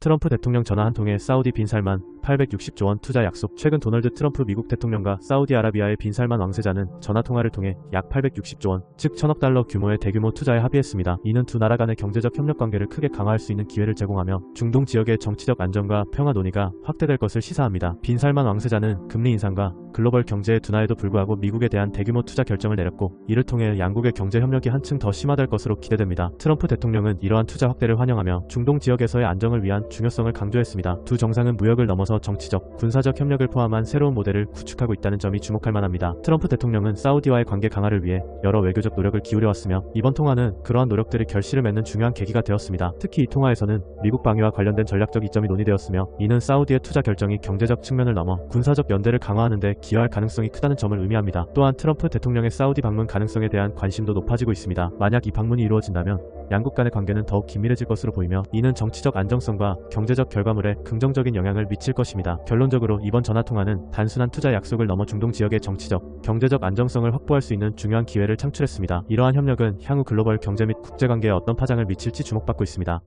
트럼프 대통령 전화 한 통에 사우디 빈살만 860조 원 투자 약속. 최근 도널드 트럼프 미국 대통령과 사우디아라비아의 빈살만 왕세자는 전화 통화를 통해 약 860조 원, 즉 천억 달러 규모의 대규모 투자에 합의했습니다. 이는 두 나라 간의 경제적 협력 관계를 크게 강화할 수 있는 기회를 제공하며 중동 지역의 정치적 안정과 평화 논의가 확대될 것을 시사합니다. 빈살만 왕세자는 금리 인상과 글로벌 경제의 둔화에도 불구하고 미국에 대한 대규모 투자 결정을 내렸고 이를 통해 양국의 경제 협력이 한층 더 심화될 것으로 기대됩니다. 트럼프 대통령은 이러한 투자 확대를 환영하며 중동 지역에서의 안정을 위한 중요성을 강조했습니다. 두 정상은 무역을 넘어 서 정치적, 군사적 협력을 포함한 새로운 모델을 구축하고 있다는 점이 주목할 만합니다. 트럼프 대통령은 사우디와의 관계 강화를 위해 여러 외교적 노력을 기울여왔으며 이번 통화는 그러한 노력들이 결실을 맺는 중요한 계기가 되었습니다. 특히 이 통화에서는 미국 방위와 관련된 전략적 이점이 논의되었으며 이는 사우디의 투자 결정이 경제적 측면을 넘어 군사적 연대를 강화하는 데 기여할 가능성이 크다는 점을 의미합니다. 또한 트럼프 대통령의 사우디 방문 가능성에 대한 관심도 높아지고 있습니다. 만약 이 방문이 이루어진다면 양국 간의 관계는 더욱 긴밀해질 것으로 보이며 이는 정치적 안정성과 경제적 결과물에 긍정적인 영향을 미칠 것입니다. 결론적으로 이번 전화통화는 단순한 투자 약속을 넘어 중동 지역의 정치적, 경제적 안정성을 확보할 수 있는 중요한 기회를 창출했습니다. 이러한 협력은 향후 글로벌 경제 및 국제관계에 어떤 파장을 미칠지 주목받고 있습니다.